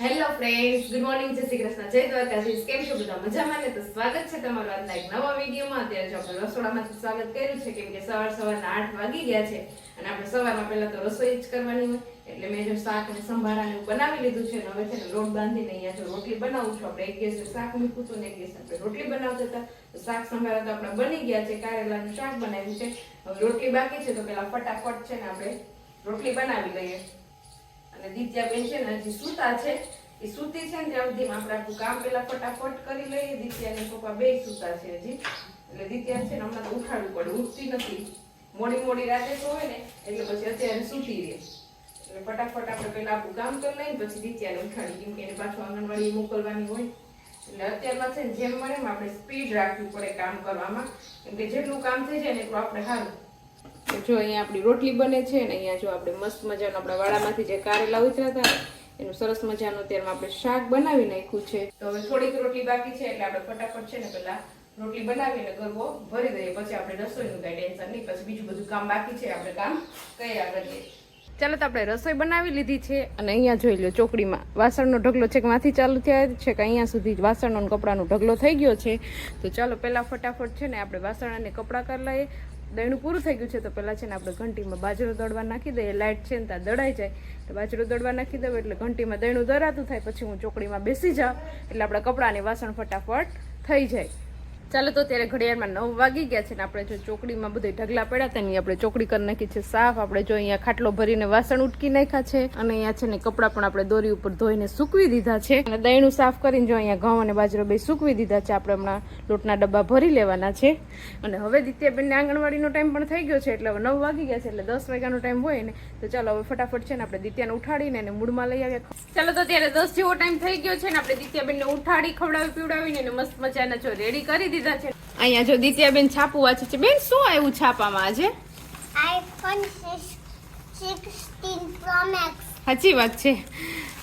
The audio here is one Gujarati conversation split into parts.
હેલો ફ્રેન્ડ્સ ગુડ મોર્નિંગ જય શ્રી કૃષ્ણ. જય દ્વારકાધીશ. કેમ છો બધા? મજામાં ને તો સ્વાગત છે તમારું આજના એક નવા વિડીયોમાં. અત્યારે જો આપણે રસોડામાં સ્વાગત કર્યું છે, કેમ કે સવાર સવારના આઠ વાગી ગયા છે અને આપણે સવારમાં પહેલા તો રસોઈ જ કરવાની હોય, એટલે મેં જો શાક અને સંભારા ને બનાવી લીધું છે અને હવે છે ને લોટ બાંધીને અહીંયા જો રોટલી બનાવું છું. આપણે એક ગેસ શાક મૂકું હતું ને એક ગેસ આપણે રોટલી બનાવતા હતા. તો શાક સંભારા તો આપણા બની ગયા છે. કારેલાનું શાક બનાવ્યું છે. હવે રોટલી બાકી છે તો પેલા ફટાફટ છે ને આપણે રોટલી બનાવી લઈએ. અને દિત્યાબેન છે ને હજી સૂતા છે. એ સૂતી છે ને ત્યાં સુધીમાં આપણે આપણું કામ પેલા ફટાફટ કરી લઈએ દિત્યાને પપ્પા બે સૂતા છે હજી. એટલે દિત્યા છે ને હમણાં તો ઉઠાડવું પડે, ઉઠતી નથી. મોડી મોડી રાતે તો હોય ને, એટલે પછી અત્યારે સૂતી રહે. એટલે ફટાફટ આપણે પેલા આપણું કામ કરી લઈએ પછી દિત્યાને ઉઠાડી કેમ કે એને પાછું આંગણવાડી મોકલવાની હોય. એટલે અત્યારમાં છે ને જેમ એમ આપણે સ્પીડ રાખવી પડે કામ કરવામાં. કેમ કે જેટલું કામ થઈ જાય ને એટલું આપણે સારું. જો અહીંયા આપણી રોટલી બને છે ને અહીંયા જો આપણે મસ્ત મજાનું આપણા વાડામાંથી જે કારેલા ઉતર્યા હતા, એનું સરસ મજાનું અત્યારમાં આપણે શાક બનાવી નાખ્યું છે. તો હવે થોડીક રોટલી બાકી છે એટલે આપણે ફટાફટ છે ને પેલા રોટલી બનાવીને ગરબો ભરી દઈએ. પછી આપણે રસોઈનું કઈ ટેન્શન નહીં. પછી બીજું બધું કામ બાકી છે, આપણે કામ કર્યા કરીએ. ચાલો તો આપણે રસોઈ બનાવી લીધી છે અને અહીંયા જોઈ લો ચોકડીમાં વાસણનો ઢગલો છે કે માંથી ચાલુ થયા છે કે અહીંયા સુધી વાસણનો કપડાનો ઢગલો થઈ ગયો છે. તો ચાલો પહેલાં ફટાફટ છે ને આપણે વાસણ અને કપડાં કરી લઈએ. દહીંનું પૂરું થઈ ગયું છે, તો પહેલાં છે ને આપણે ઘંટીમાં બાજરો દળવા નાખી દઈએ. લાઇટ છે ને ત્યાં દળાઈ જાય. તો બાજરો દળવા નાખી દઉં એટલે ઘંટીમાં દહીંનું દરાતું થાય, પછી હું ચોકડીમાં બેસી જાઉં. એટલે આપણા કપડાની વાસણ ફટાફટ થઈ જાય. ચાલો તો ત્યારે ઘડિયાળમાં નવ વાગી ગયા છે ને આપણે જો ચોકડીમાં બધે ઢગલા પડ્યા હતા ને આપણે ચોકડી કરી નાખી છે સાફ. આપણે જો અહીંયા ખાટલો ભરીને વાસણ ઉટકી નાખ્યા છે અને અહીંયા છે ને કપડાં પણ આપણે દોરી ઉપર ધોઈને સૂકવી દીધા છે. અને દહીંનું સાફ કરીને જો અહીંયા ઘઉં અને બાજરો બે સૂકવી દીધા છે. આપણે હમણાં લોટના ડબ્બા ભરી લેવાના છે. અને હવે દિત્યાબેનને આંગણવાડીનો ટાઈમ પણ થઈ ગયો છે, એટલે હવે નવ વાગી ગયા છે, એટલે દસ વાગ્યાનો ટાઈમ હોય ને, તો ચાલો હવે ફટાફટ છે ને આપણે દિત્યાને ઉઠાડીને એને મૂડમાં લઈ આવ્યા. ચાલો તો ત્યારે દસ જેવો ટાઈમ થઈ ગયો છે ને, આપણે દિત્યાબેનને ઉઠાડી ખવડાવી પીવડાવીને મસ્ત મજાના જો રેડી કરી દીધા છે. અહીંયા જો દિત્યાબેન છાપું વાંચે છે. બેન શું આવ્યું છાપામાં આજે? iPhone 16 Pro Max. સાચી વાત છે.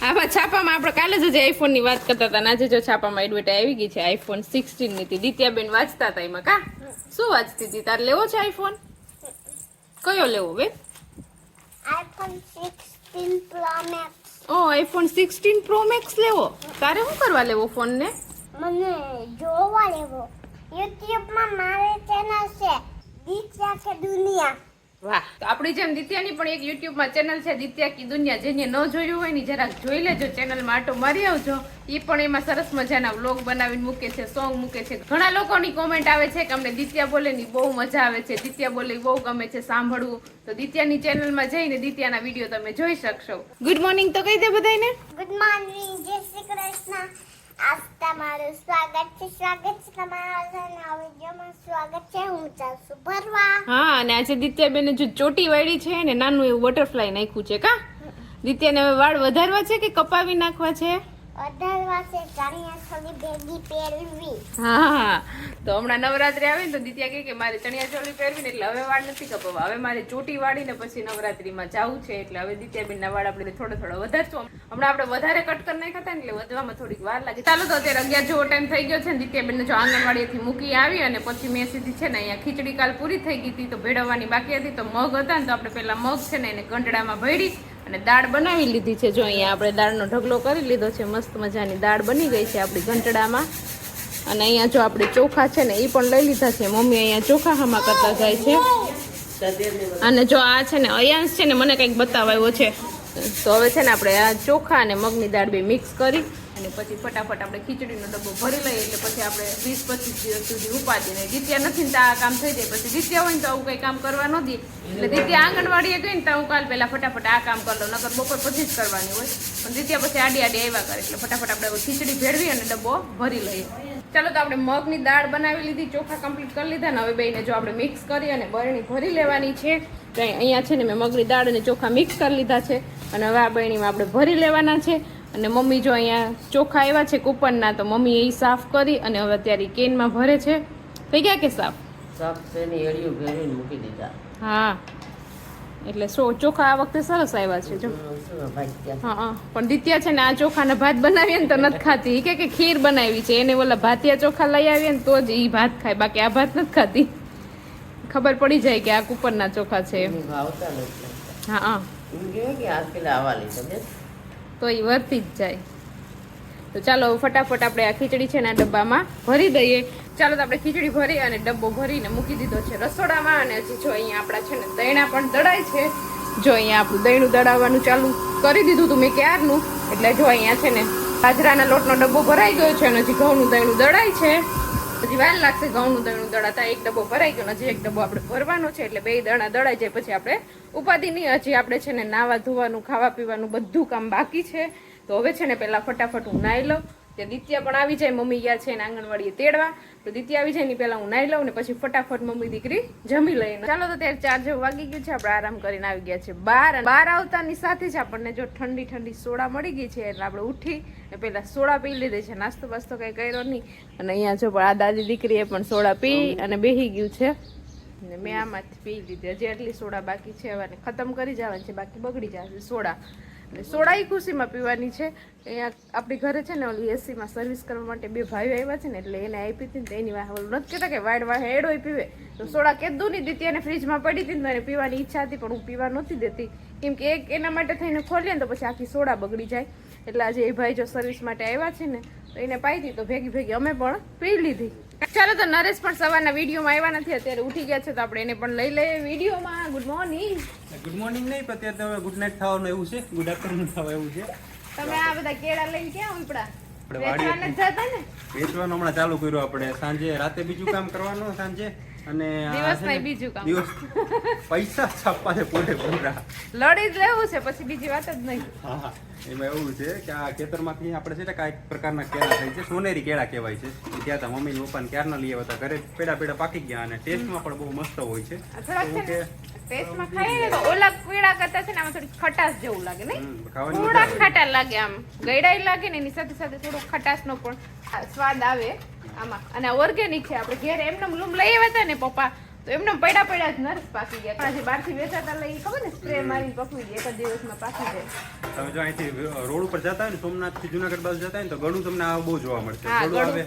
આમાં છાપામાં આપણે કાલે જ આઈફોનની વાત કરતા હતા આજે જો છાપામાં એડવર્ટાઈ આવી ગઈ છે આઈફોન સિક્સટીનની હતી. દિત્યાબેન વાંચતા હતા એમાં. કા? શું વાંચતી હતી? તારે લેવો છે આઈફોન કયો લેવો બેન? iPhone 16 Pro Max. ઓ આઈફોન સિક્સટીન પ્રો મેક્સ લેવો. તારે શું કરવા લેવો ફોન ને મને જોવા લેવો. YouTube મારી ચેનલ છે દિત્યા કે દુનિયા. વાહ તો આપણી જેમ દિત્યાની પણ એક યુટ્યુબમાં ચેનલ છે દિત્યા કી દુનિયા. જેને ન જોયું હોય ને જરાક જોઈ લેજો ચેનલમાં આટો મારી આવજો. એ પણ એમાં સરસ મજાના વ્લોગ બનાવીને મૂકે છે સોંગ મૂકે છે. ઘણા લોકોની કોમેન્ટ આવે છે કે અમને દિત્યા બોલે ની બહુ મજા આવે છે. દિત્યા બોલે બહુ ગમે છે સાંભળવું. તો દિત્યાની ચેનલમાં જઈને દિત્યાના વીડિયો તમે જોઈ શકશો. ગુડ મોર્નિંગ તો કહી દે બધાને ગુડ મોર્નિંગ જય શ્રી કૃષ્ણ. આજ તમારું સ્વાગત છે સ્વાગત છે તમારા નવા વિડીયોમાં સ્વાગત છે. હું ચાલશું ભરવા હા અને આજે દિત્યાબેને જો ચોટી વાળી છે ને નાનું એવું બટરફ્લાય નાખ્યું છે કા? દિત્યાને હવે વાળ વધારવા છે કે કપાવી નાખવા છે? હા, તો હમણાં નવરાત્રી આવે ને તો દિત્યા કે મારે ચણિયા ચોલી પહેરવી ને એટલે હવે વાળ નથી કપાવવા. હવે મારે ચોટી વાળીને પછી નવરાત્રીમાં જવું છે એટલે હવે દિત્યાબેનના વાળ આપણે થોડો થોડો વધારશું. હમણાં આપણે વધારે કટ કરી નાખ્યા ને એટલે વધવામાં થોડીક વાર લાગે. ચાલો તો અત્યારે અગિયાર જેવો ટાઈમ થઈ ગયો છે ને દિત્યાબેનને જો આંગણવાડીએથી મૂકી આવી અને પછી મેં સીધી છે ને અહીંયા ખીચડી કાલ પૂરી થઈ ગઈ હતી તો ભેળવવાની બાકી હતી તો મગ હતા ને તો આપણે પેલા મગ છે ને એને ગંડડામાં ભેળી અને દાળ બનાવી લીધી છે. જો અહીંયા આપણે દાળનો ઢગલો કરી લીધો છે. મસ્ત મજાની દાળ બની ગઈ છે આપણી ઘંટડામાં. અને અહીંયા જો આપણે ચોખા છે ને, એ પણ લઈ લીધા છે. મમ્મી અહીંયા ચોખા હામાં કરતા જાય છે. અને જો આ છે ને, અયાંશ છે ને, મને કંઈક બતાવાયો છે. તો હવે છે ને, આપણે આ ચોખા અને મગની દાળ બે મિક્સ કરી અને પછી ફટાફટ આપણે ખીચડીનો ડબ્બો ભરી લઈએ એટલે પછી આપણે વીસ પચીસ દિવસ સુધી ઉપાડી નહીં દિત્યા નથી ને તો આ કામ થઈ જાય. પછી જીત્યા હોય ને તો આવું કંઈ કામ કરવા ન દે. એટલે દિત્યા આંગણવાડીએ ગઈ ને તો હું કાલ પહેલાં ફટાફટ આ કામ કરી લઉં, નકર બપોર પછી જ કરવાની હોય. પણ દિત્યા પછી આડી આડી આવ્યા કરે, એટલે ફટાફટ આપણે ખીચડી ભેળવી અને ડબ્બો ભરી લઈએ. ચાલો તો આપણે મગની દાળ બનાવી લીધી, ચોખા કમ્પ્લીટ કરી લીધા ને હવે બેને જો આપણે મિક્સ કરી અને બરણી ભરી લેવાની છે. તો અહીંયા છે ને મેં મગની દાળ અને ચોખા મિક્સ કરી લીધા છે. અને હવે આ બરણીમાં આપણે ભરી લેવાના છે. અને મમ્મી જો અહીંયા ચોખા આવ્યા છે કૂપનના તો મમ્મી એ સાફ કરી અને હવે અત્યારે કેનમાં ભરે છે. થઈ ગયા કે સાફ? ભેળવીને મૂકી દીધા. હા. એટલે સો ચોખા આ વખતે સરસ આવ્યા છે જો. હા હા પણ દિત્યા છે ને આ ચોખાના ભાત બનાવીએ ને તો નથી ખાતી. કે કે ખીર બનાવી છે. એને ઓલા ભાતિયા ચોખા લઈ આવીએ ને તો જ એ ભાત ખાય. બાકી આ ભાત નથી ખાતી. ખબર પડી જાય કે આ કુપનના ચોખા છે. હા હા. તો એ જ જાય. તો ચાલો ફટાફટ આપણે આ ખીચડી છે ને આ ડબ્બામાં ભરી દઈએ. ચાલો તો આપણે ખીચડી ભરી અને ડબ્બો ભરીને મૂકી દીધો છે રસોડામાં અને હજી જો અહીંયા આપણા છે ને દૈણા પણ દળાય છે. જો અહીંયા આપણું દહીણું દળાવવાનું ચાલુ કરી દીધું હતું મેં ક્યારનું. એટલે જો અહીંયા છે ને બાજરાના લોટનો ડબ્બો ભરાઈ ગયો છે અને હજી ઘઉંનું દહીણું દળાય છે. હજી વાર લાગશે ઘઉંનું દણું દળાતા એક ડબ્બો ભરાઈ ગયો હજી એક ડબ્બો આપણે ભરવાનો છે એટલે બે દણા દળાઈ જાય પછી આપણે ઉપાધિ નહીં હજી આપણે છે ને નાવા ધોવાનું, ખાવા પીવાનું બધું કામ બાકી છે. તો હવે છે ને પહેલાં ફટાફટ હું નાહી લઉં. તે દિત્યા પણ આવી જાય, મમ્મી ગયા છે ને આંગણવાડીએ તેડવા. તો દિત્યા આવી જાય ને પહેલાં હું નાહી લઉં ને પછી ફટાફટ મમ્મી દીકરી જમી લઈને ચાલો તો ત્યારે ચાર જેવું વાગી ગયું છે, આપણે આરામ કરીને આવી ગયા છે બહાર બાર આવતાની સાથે જ આપણને જો ઠંડી ઠંડી સોડા મળી ગઈ છે, એટલે આપણે ઉઠી ને પહેલાં સોડા પી લીધી છે. નાસ્તો બાસ્તો કઈ કર્યો નહીં. અને અહીંયા જો પણ આ દાદી દીકરીએ પણ સોડા પી અને બેહી ગયું છે. ને મેં આમાંથી પી લીધી. હજી આટલી સોડા બાકી છે, હવે ખતમ કરી જવાની છે, બાકી બગડી જશે સોડા. અને સોડા એ ખુશીમાં પીવાની છે. અહીંયા આપણી ઘરે છે ને ઓલી એસીમાં સર્વિસ કરવા માટે બે ભાઈઓ આવ્યા છે ને એટલે એને આપી હતી ને તો એની વાહ ઓલું નથી કહેતા કે વાડ વાહ એડોય પીવે. તો સોડા કેદું નહીં દીધી અને ફ્રીજમાં પડી હતી ને એને પીવાની ઈચ્છા હતી, પણ હું પીવા નહોતી દેતી. કેમ કે એક એના માટે થઈને ખોલીએ ને તો પછી આખી સોડા બગડી જાય. એટલે આજે એ ભાઈ જો સર્વિસ માટે આવ્યા છે ને, તો એને પાઈ હતી તો ભેગી ભેગી અમે પણ પી લીધી. ચાલો તો નરેશ પણ સવારના વિડીયોમાં આવ્યા નથી અત્યારે ઉઠી ગયા છે તો આપણે એને પણ લઈ લઈએ વિડીયોમાં. ગુડ મોર્નિંગ ગુડ મોર્નિંગ નહીં પણ અત્યારે તમે ગુડ નાઇટ થવાનું એવું છે. ગુડ આફ્ટરનૂન થવા એવું છે. તમે આ બધા કેળા લઈને ક્યાં ઉપડા? આપણે વાડીએ વેચવા નથી જતા ને? વેચવાનું હમણાં ચાલુ કર્યું આપણે. સાંજે રાતે બીજું કામ કરવાનું સાંજે. અને દિવસ બીજું કામ. દિવસ પૈસા છાપવા છે પૂરા. લડી જ લેવું છે પછી બીજી વાત જ નહીં. હા હા. એમાં એવું છે કે આ ખેતરમાંથી આપણે છે ને કાંઈક પ્રકારના કેળા થાય છે. સોનેરી કેળા કહેવાય છે. એ ત્યાં હતા મમ્મી પપ્પાને ક્યારના લઈ આવ્યા હતા. ઘરે પેડા પેડા પાકી ગયા અને ટેસ્ટમાં પણ બહુ મસ્ત હોય છે. આ થોડાક તો છે કે ટેસ્ટમાં ખાઈએ ને તો ઓલા પીળા કરતા છે ને આમાં થોડી ખટાશ જેવું લાગે નહીં? થોડા ખાટા લાગે આમ. ગયડાઈ લાગે ને એની સાથે સાથે થોડો ખટાશનો પણ સ્વાદ આવે આમાં. અને ઓર્ગેનિક છે આપણે ઘેર એમને લૂમ લઈ આવ્યા હતા ને પપ્પા તો એમને પડ્યા પડ્યા જ નર્સ પાકી ગયા પણ આજે બહારથી વેચાતા લઈ ખબર ને સ્પ્રે મારીને પકવી દે એક જ દિવસમાં પાકી જાય. તમે જો અહીંથી રોડ ઉપર જતા હોય ને સોમનાથથી જુનાગઢ બાજુ જતા હોય ને તો ગળું તમને આ બહુ જોવા મળશે. ગળું. આવે.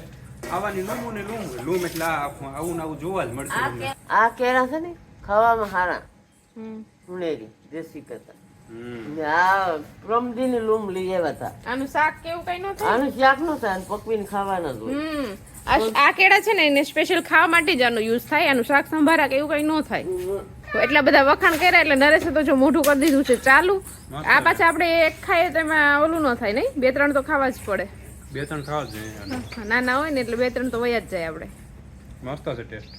આવવાની લૂમ ને લૂમ. લૂમ એટલે આવું ને આવું જોવા જ મળશે તમને. આ કેરા છે ને ખાવામાં હારા. હમ. ઉણેરી દેશી કરતા. હમ. ની લૂમ લઈ આવ્યા હતા. આનું શાક કેવું કઈ ન થાય? આનું શાક નો થાય પકવીને ખાવાના જ હમ. આ કેળા છે ને એને સ્પેશિયલ ખાવા માટે જ આનો યુઝ થાય. આનું શાક સંભારા કે એવું કઈ ન થાય. એટલા બધા વખાણ કર્યા એટલે નરેશે તો જો મોઢું કરી દીધું છે ચાલુ. આ પાછા આપણે એક ખાઈએ તો એમાં ઓલું ન થાય નહીં? બે ત્રણ તો ખાવા જ પડે. બે ત્રણ ખાવા જ જોઈએ આને. નાના હોય ને એટલે બે ત્રણ તો વયા જ જાય આપણે. મસ્ત છે ટેસ્ટ.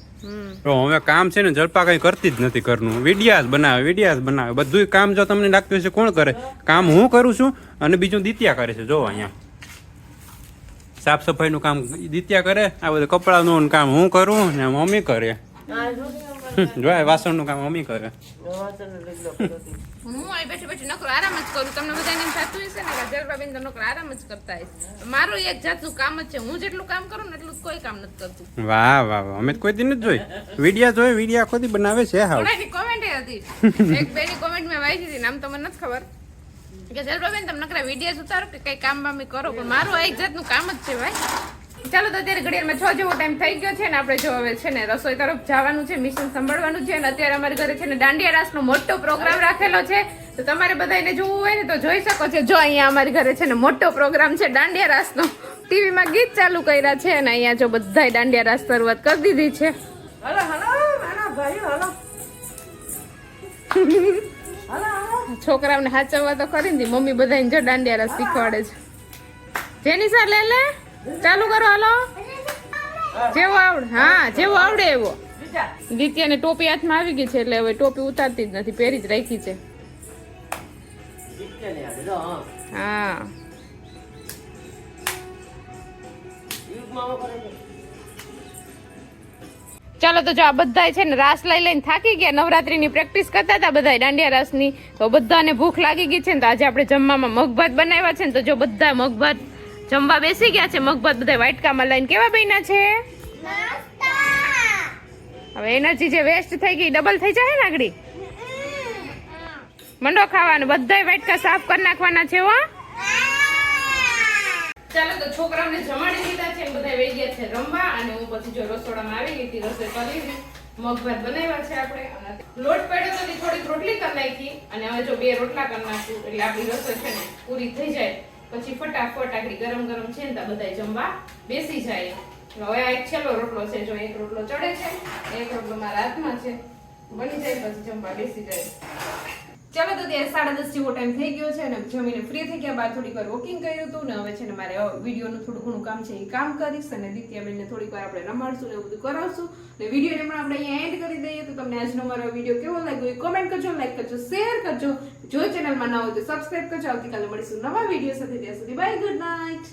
તો હવે કામ છે ને જલપા કઈ કરતી જ નથી કરનું વિડિયાસ બનાવે વિડિયાસ બનાવે. બધું કામ જો તમને લાગતું હશે કોણ કરે? કામ હું કરું છું અને બીજું દિત્યા કરે છે. જો અહીંયા. સાફ સફાઈનું કામ દિત્યા કરે આ બધું કપડાનું કામ હું કરું ને મમ્મી કરે. આ શું? જો વાસણનું કામ મમ્મી કરે. હું અહીં બેઠી બેઠી નકરો આરામ જ કરું. તમને બધાને એમ થતું હશે ને કે તો નકરો આરામ જ કરતા હશે મારું એક જાતનું કામ જ છે. હું જેટલું કામ કરું ને એટલું કોઈ કામ નથી કરતું. વાહ વાહ વાહ. અમે તો કોઈ દી નથી જોઈ. વિડિયા જોઈ વિડિયા આખો બનાવે છે થોડાની કોમેન્ટ હતી. એક બેની કોમેન્ટ મેં વાંચી હતી નામ તમને નથી ખબર. કે જલપાબેન તમે નકરા વીડિયો ઉતારો કે કઈ કામ બામી કરો? પણ મારું આ એક જાતનું કામ જ છે ભાઈ. ચાલો તો અત્યારે ઘડિયાળમાં છ જેવો ટાઈમ થઈ ગયો છે ને આપણે જો હવે છે ને રસોઈ તરફ જવાનું છે મિશન સંભાળવાનું છે અને અત્યારે અમારે ઘરે છે ને દાંડિયા રાસનો મોટો પ્રોગ્રામ રાખેલો છે. તો તમારે બધાને જોવું હોય ને તો જોઈ શકો છો. જો અહીંયા અમારી ઘરે છે ને મોટો પ્રોગ્રામ છે દાંડિયા રાસનો ટીવીમાં ગીત ચાલુ કર્યા છે અને અહીંયા જો બધાય દાંડિયા રાસ શરૂઆત કરી દીધી છે. હલો હલો નાના ભાઈઓ, હલો. છોકરાઓને હાચવવા તો ખરી ને મમ્મી બધાને જો દાંડિયા શીખવાડે છે. જેની સર લે લે. ચાલુ કરો, હાલો. જેવો આવડે. હા, જેવો આવડે એવો. દિત્યાને ટોપી હાથમાં આવી ગઈ છે એટલે હવે ટોપી ઉતારતી જ નથી, પહેરી જ રાખી છે. હા. ચાલો તો જો આ બધા છે ને રાસ લઈ લઈને થાકી ગયા. નવરાત્રીની પ્રેક્ટિસ કરતા હતા બધા દાંડિયા રાસની. તો બધાને ભૂખ લાગી ગઈ છે ને તો આજે આપણે જમવામાં મગભાત બનાવ્યા છે ને તો જો બધા મગભાત જમવા બેસી ગયા છે. મગભાત બધા વાટકામાં લઈને કેવા બન્યા છે? હવે એનર્જી જે વેસ્ટ થઈ ગઈ ડબલ થઈ જાય ને આગળ મંડો ખાવાનું. બધાય વાટકા સાફ કરી નાખવાના છે હો. ચાલો તો છોકરાઓને જમાડી દીધા છે બધા વહી ગયા છે રમવા અને હું પછી જો રસોડામાં આવી ગઈ હતી, રસોઈ કરી લીધી મગભાત બનાવ્યા છે આપણે. અને લોટ પડ્યો તો થોડીક રોટલી કરી નાખી. અને હવે જો બે રોટલા કરી નાખું, એટલે આપણી રસોઈ છે ને પૂરી થઈ જાય. પછી ફટાફટ આગળ ગરમ ગરમ છે ને ત્યાં બધા જમવા બેસી જાય. હવે આ એક છેલ્લો રોટલો છે, જો એક રોટલો ચડે છે, એક રોટલો મારા હાથમાં છે. બની જાય પછી જમવા બેસી જાય. ચાલો તો ત્યાં સાડા દસ જેવો ટાઈમ થઈ ગયો છે અને જમીને ફ્રી થઈ ગયા બાદ થોડીક વાર વોકિંગ કર્યું હતું ને હવે છે ને મારે વિડીયોનું થોડું ઘણું કામ છે એ કામ કરીશ અને દિત્યાબેનને થોડીક વાર આપણે રમાડશું ને એવું બધું કરાવશું. ને વિડીયોને પણ આપણે અહીંયા એન્ડ કરી દઈએ તો તમને આજનો મારો વીડિયો કેવો લાગ્યો એ કોમેન્ટ કરજો લાઈક કરજો શેર કરજો. જો ચેનલમાં ના હોય તો સબસ્ક્રાઈબ કરજો. આવતીકાલે મળીશું નવા વીડિયો સાથે. ત્યાં સુધી બાય ગુડ નાઇટ